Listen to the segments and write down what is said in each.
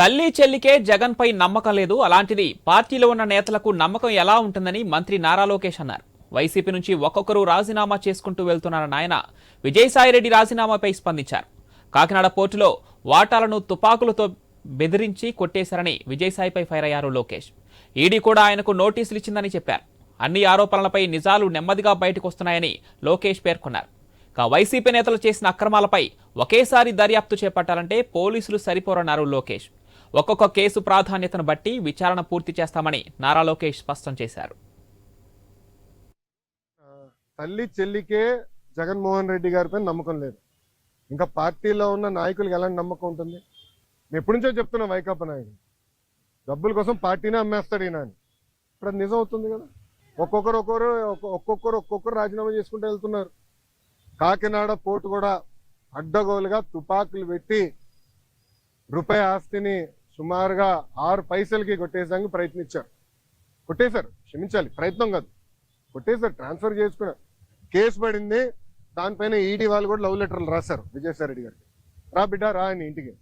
తల్లి చెల్లికే జగన్ పై నమ్మకం లేదు. అలాంటిది పార్టీలో ఉన్న నేతలకు నమ్మకం ఎలా ఉంటుందని మంత్రి నారా లోకేష్ అన్నారు. వైసీపీ నుంచి ఒక్కొక్కరు రాజీనామా చేసుకుంటూ వెళ్తున్నారన్న ఆయన విజయసాయిరెడ్డి రాజీనామాపై స్పందించారు. కాకినాడ పోర్టులో వాటాలను తుపాకులతో బెదిరించి కొట్టేశారని విజయసాయిపై ఫైర్ అయ్యారు లోకేష్. ఈడీ కూడా ఆయనకు నోటీసులు ఇచ్చిందని చెప్పారు. అన్ని ఆరోపణలపై నిజాలు నెమ్మదిగా బయటకు వస్తున్నాయని లోకేష్ పేర్కొన్నారు. ఇక వైసీపీ నేతలు చేసిన అక్రమాలపై ఒకేసారి దర్యాప్తు చేపట్టాలంటే పోలీసులు సరిపోరన్నారు లోకేష్. ఒక్కొక్క కేసు ప్రాధాన్యతను బట్టి విచారణ పూర్తి చేస్తామని నారా లోకేష్ స్పష్టం చేశారు. తల్లి చెల్లికే జగన్మోహన్ రెడ్డి గారిపై నమ్మకం లేదు. ఇంకా పార్టీలో ఉన్న నాయకులకు ఎలాంటి నమ్మకం ఉంటుంది? నేను ఎప్పటి నుంచో చెప్తున్నా వైకాపా నాయకులు డబ్బుల కోసం పార్టీనే అమ్మేస్తాడు ఈయన అని. ఇప్పుడు అది నిజం అవుతుంది కదా? ఒక్కొక్కరు ఒక్కొక్కరు ఒక్కొక్కరు ఒక్కొక్కరు రాజీనామా చేసుకుంటూ వెళ్తున్నారు. కాకినాడ పోర్టు కూడా అడ్డగోలుగా తుపాకులు పెట్టి రూపాయి ఆస్తిని సుమారుగా ఆరు పైసలకి కొట్టేసానికి ప్రయత్నించారు. కొట్టేశారు. క్షమించాలి. ప్రయత్నం కాదు. కొట్టేశారు. ట్రాన్స్ఫర్ చేసుకున్నారు. కేసు పడింది. దానిపైన ఈడీ వాళ్ళు కూడా లవ్ లెటర్లు రాశారు విజయసాయిరెడ్డి గారికి. రా బిడ్డ రా అని ఇంటికి.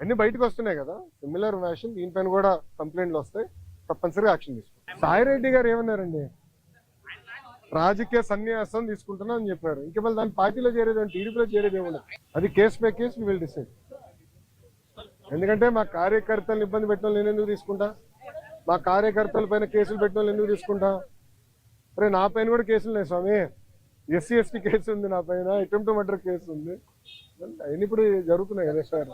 అన్ని బయటకు వస్తున్నాయి కదా. సిమిలర్ వ్యాషన్ దీనిపైన కూడా కంప్లైంట్లు వస్తాయి. తప్పనిసరిగా యాక్షన్ తీసుకుంటాం సాయి రెడ్డి గారు ఏమన్నారండి? రాజకీయ సన్యాసం తీసుకుంటున్నా అని చెప్పారు. ఇంకా మళ్ళీ దాని పార్టీలో చేరేది టీడీపీలో చేరేది ఏమన్నా అది case by case will decide ఎందుకంటే మా కార్యకర్తలను ఇబ్బంది పెట్టడం నేను ఎందుకు తీసుకుంటా? మా కార్యకర్తల పైన కేసులు పెట్టడం ఎందుకు తీసుకుంటా? అరే నా పైన కూడా కేసులు ఉన్నాయి స్వామి. ఎస్సీ ఎస్టీ కేసు ఉంది నా పైన అటెంప్ట్ మర్డర్ కేసు ఉంది. అవన్నీ ఇప్పుడు జరుగుతున్నాయి కదా సార్.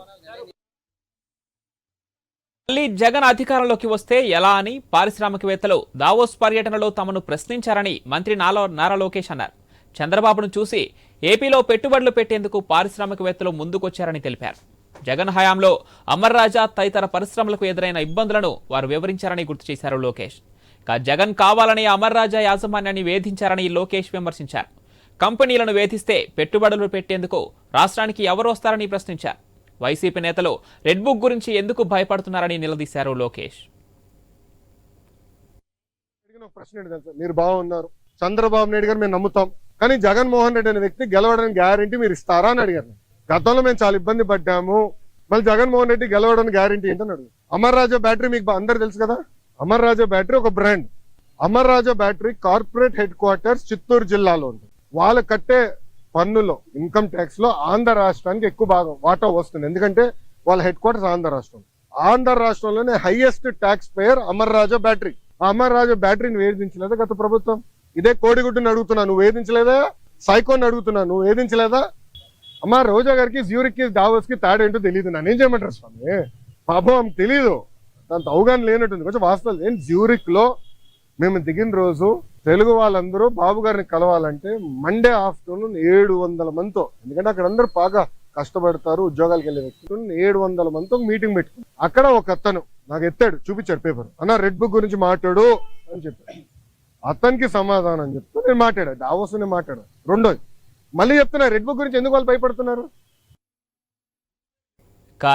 మళ్ళీ జగన్ అధికారంలోకి వస్తే ఎలా అని పారిశ్రామికవేత్తలు దావోస్ పర్యటనలో తమను ప్రశ్నించారని మంత్రి నాలో నారా లోకేష్ అన్నారు. చంద్రబాబును చూసి ఏపీలో పెట్టుబడులు పెట్టేందుకు పారిశ్రామికవేత్తలు ముందుకొచ్చారని తెలిపారు. జగన్ హయాంలో అమర్ రాజా తదితర పరిశ్రమలకు ఎదురైన ఇబ్బందులను వారు వివరించారని గుర్తు చేశారు లోకేష్. ఇక జగన్ కావాలని అమర్ రాజా యాజమాన్యాన్ని వేధించారని లోకేష్ విమర్శించారు. కంపెనీలను వేధిస్తే పెట్టుబడులు పెట్టేందుకు రాష్ట్రానికి ఎవరు వస్తారని ప్రశ్నించారు. వైసీపీ నేతలు రెడ్ బుక్ గురించి ఎందుకు భయపడుతున్నారని నిలదీశారు లోకేష్. ప్రశ్న మీరు బాగున్నారు. చంద్రబాబు నాయుడు గారు మేము నమ్ముతాం. కానీ జగన్మోహన్ రెడ్డి అనే వ్యక్తి గెలవడానికి గ్యారంటీ మీరు ఇస్తారా అని అడిగారు. గతంలో మేము చాలా ఇబ్బంది పడ్డాము. మళ్ళీ జగన్మోహన్ రెడ్డి గెలవడానికి గ్యారంటీ ఏంటని అడుగు. అమర్ రాజా బ్యాటరీ మీకు అందరు తెలుసు కదా? అమర్ రాజా బ్యాటరీ ఒక brand Amar Raja battery corporate headquarters Chittoor జిల్లాలో ఉంది. వాళ్ళు కట్టే పన్నులో ఇన్కమ్ ట్యాక్స్లో ఆంధ్ర రాష్ట్రానికి ఎక్కువ భాగం వాటా వస్తుంది. ఎందుకంటే వాళ్ళ హెడ్ క్వార్టర్స్ ఆంధ్ర రాష్ట్రం. ఆంధ్ర రాష్ట్రంలోనే highest taxpayer Amar Raja battery ఆ అమర్ రాజా బ్యాటరీని వేధించలేదా గత ప్రభుత్వం? ఇదే కోడిగుడ్డుని అడుగుతున్నా. నువ్వు వేధించలేదా? సైకోని అడుగుతున్నా. నువ్వు వేధించలేదా? అమ్మ రోజా గారికి జ్యూరిక్కి దావోస్కి తేడా ఏంటో తెలియదు నన్ను ఏం చేయమంటారు స్వామి? పాపం ఆమెకు తెలీదు. దాంతో అవగాహన లేనట్టుంది. కొంచెం వాస్తవం నేను జ్యూరిక్లో మేము దిగిన రోజు తెలుగు వాళ్ళందరూ బాబు గారిని కలవాలంటే మండే ఆఫ్టర్నూన్ ఏడు వందల మందితో ఎందుకంటే అక్కడ అందరూ బాగా కష్టపడతారు ఉద్యోగాలకు వెళ్ళే వ్యక్తులు. ఏడు వందల మందితో మీటింగ్ పెట్టుకున్నాం. అక్కడ ఒక అతను నాకు ఎత్తాడు చూపించాడు పేపర్. అన్న రెడ్ బుక్ గురించి మాట్లాడు అని చెప్పాడు. అతనికి సమాధానం చెప్తూ నేను మాట్లాడా దావోస్ నేను మాట్లాడా. రెండోది మళ్ళీ చెప్తున్నా రెడ్ బుక్ గురించి ఎందుకు వాళ్ళు భయపడుతున్నారు?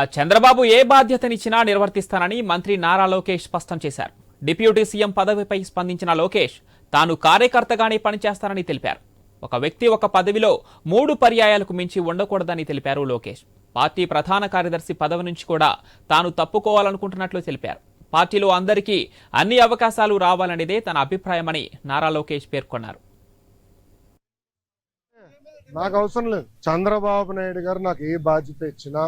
చంద్రబాబు ఏ బాధ్యతనిచ్చినా నిర్వర్తిస్తానని మంత్రి నారా లోకేష్ స్పష్టం చేశారు. డిప్యూటీ సీఎం పదవిపై స్పందించిన లోకేష్ తాను కార్యకర్తగానే పనిచేస్తానని తెలిపారు. ఒక వ్యక్తి ఒక పదవిలో మూడు పర్యాయాలకు మించి ఉండకూడదని తెలిపారు లోకేష్. పార్టీ ప్రధాన కార్యదర్శి పదవి నుంచి కూడా తాను తప్పుకోవాలనుకుంటున్నట్లు తెలిపారు. పార్టీలో అందరికీ అన్ని అవకాశాలు రావాలనేదే తన అభిప్రాయమని నారా లోకేష్ పేర్కొన్నారు. నాకు అవసరం లేదు. చంద్రబాబు నాయుడు గారు నాకు ఏ బాధ్యత ఇచ్చినా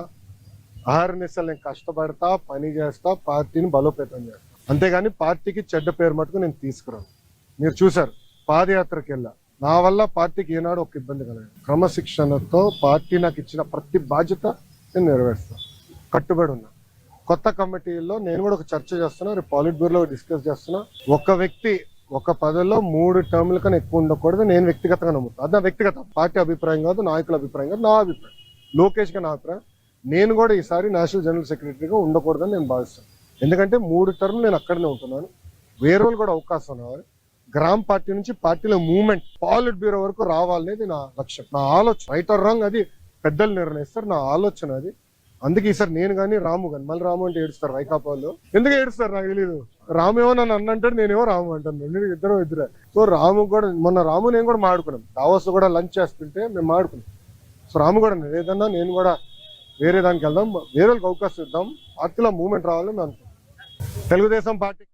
ఆహర్నిశలు నేను కష్టపడతా పని చేస్తా పార్టీని బలోపేతం చేస్తా. అంతేగాని పార్టీకి చెడ్డ పేరు మటుకు నేను తీసుకురాను. మీరు చూశారు పాదయాత్రకి వెళ్ళా. నా వల్ల పార్టీకి ఏనాడు ఒక ఇబ్బంది కలగదు క్రమశిక్షణతో పార్టీ నాకు ఇచ్చిన ప్రతి బాధ్యత నేను నెరవేరుస్తాను కట్టుబడి ఉన్నా. కొత్త కమిటీల్లో నేను కూడా ఒక చర్చ చేస్తున్నా రేపు పాలిట్ బ్యూరోలో డిస్కస్ చేస్తున్నా. ఒక వ్యక్తి ఒక పదవిలో మూడు టర్ముల కన్నా ఎక్కువ ఉండకూడదు నేను వ్యక్తిగతంగా నమ్ముతాను అది నా వ్యక్తిగత పార్టీ అభిప్రాయం కాదు నాయకుల అభిప్రాయం కాదు నా అభిప్రాయం. లోకేష్గా నా అభిప్రాయం. నేను కూడా ఈసారి నేషనల్ జనరల్ సెక్రటరీగా ఉండకూడదని నేను భావిస్తాను. ఎందుకంటే మూడు టర్మ్ నేను అక్కడనే ఉంటున్నాను. వేరే కూడా అవకాశం రావాలి గ్రామ పార్టీ నుంచి పార్టీలో మూవ్మెంట్ పాలిట్ బ్యూరో వరకు రావాలనేది నా లక్ష్యం. నా ఆలోచన. రైట్ ఆర్ రాంగ్ అది పెద్దలు నిర్ణయిస్తారు. నా ఆలోచన అది. అందుకే ఈసారి నేను కానీ రాము కానీ మళ్ళీ రాము అంటే ఏడుస్తారు వైకాపా వాళ్ళు ఎందుకు ఏడుస్తారు నాకు తెలియదు రాము ఏమో నన్ను అన్నంటాడు నేనేమో రాము అంటాను. ఇద్దరు ఇద్దరు ఇద్దరే. సో రాము కూడా మొన్న రాము నేను కూడా మాడుకున్నాం. దావోస్ కూడా లంచ్ చేస్తుంటే మేము మాడుకున్నాం. సో రాము కూడా ఏదన్నా నేను కూడా వేరే దానికి వెళ్దాం వేరే వాళ్ళకి అవకాశం ఇద్దాం. పార్టీలో మూమెంట్ రావాలని మేము తెలుగుదేశం పార్టీ.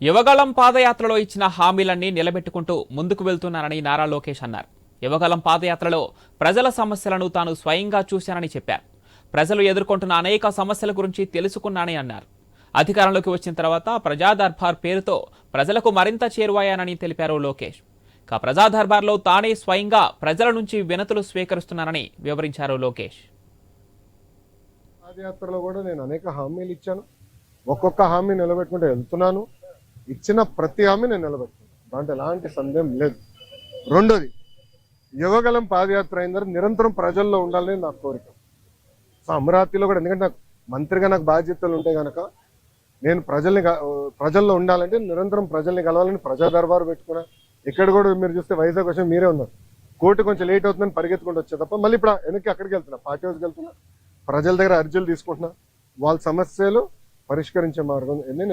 యువగళం పాదయాత్రలో ఇచ్చిన హామీలన్నీ నిలబెట్టుకుంటూ ముందుకు వెళ్తున్నానని నారా లోకేష్ అన్నారు. యువకలం పాదయాత్రలో ప్రజల సమస్యలను తాను స్వయంగా చూశానని చెప్పారు. ప్రజలు ఎదుర్కొంటున్న అనేక సమస్యల గురించి తెలుసుకున్నానని అన్నారు. అధికారంలోకి వచ్చిన తర్వాత ప్రజా దర్బార్ పేరుతో ప్రజలకు మరింత చేరువయ్యానని తెలిపారు లోకేష్. ఇక ప్రజా దర్బార్లో తానే స్వయంగా ప్రజల నుంచి వినతులు స్వీకరిస్తున్నానని వివరించారు లోకేష్. పాదయాత్రలో కూడా నేను అనేక హామీలు ఇచ్చాను. ఒక్కొక్క హామీ నిలబెట్టుకుంటే వెళ్తున్నాను. ఇచ్చిన ప్రతి హామీ నేను నిలబెట్టుకున్నాను దాంట్లో ఎలాంటి సందేహం లేదు. రెండోది యువగలం పాదయాత్ర అయిన తర్వాత నిరంతరం ప్రజల్లో ఉండాలని నా కోరిక. సో అమరావతిలో కూడా ఎందుకంటే నాకు మంత్రిగా నాకు బాధ్యతలు ఉంటాయి కనుక నేను ప్రజల్ని ప్రజల్లో ఉండాలంటే నిరంతరం ప్రజల్ని కలవాలని ప్రజా దర్బారు పెట్టుకున్నా. ఇక్కడ కూడా మీరు చూస్తే వైజాగ్ వచ్చి మీరే ఉన్నారు. కోర్టు కొంచెం లేట్ అవుతుందని పరిగెత్తుకుంటూ వచ్చే తప్ప మళ్ళీ ఇప్పుడు వెనక్కి అక్కడికి వెళ్తున్నా పార్టీ హౌస్కి వెళ్తున్నా. ప్రజల దగ్గర అర్జీలు తీసుకుంటున్నా. వాళ్ళ సమస్యలు పరిష్కరించే మార్గం నేను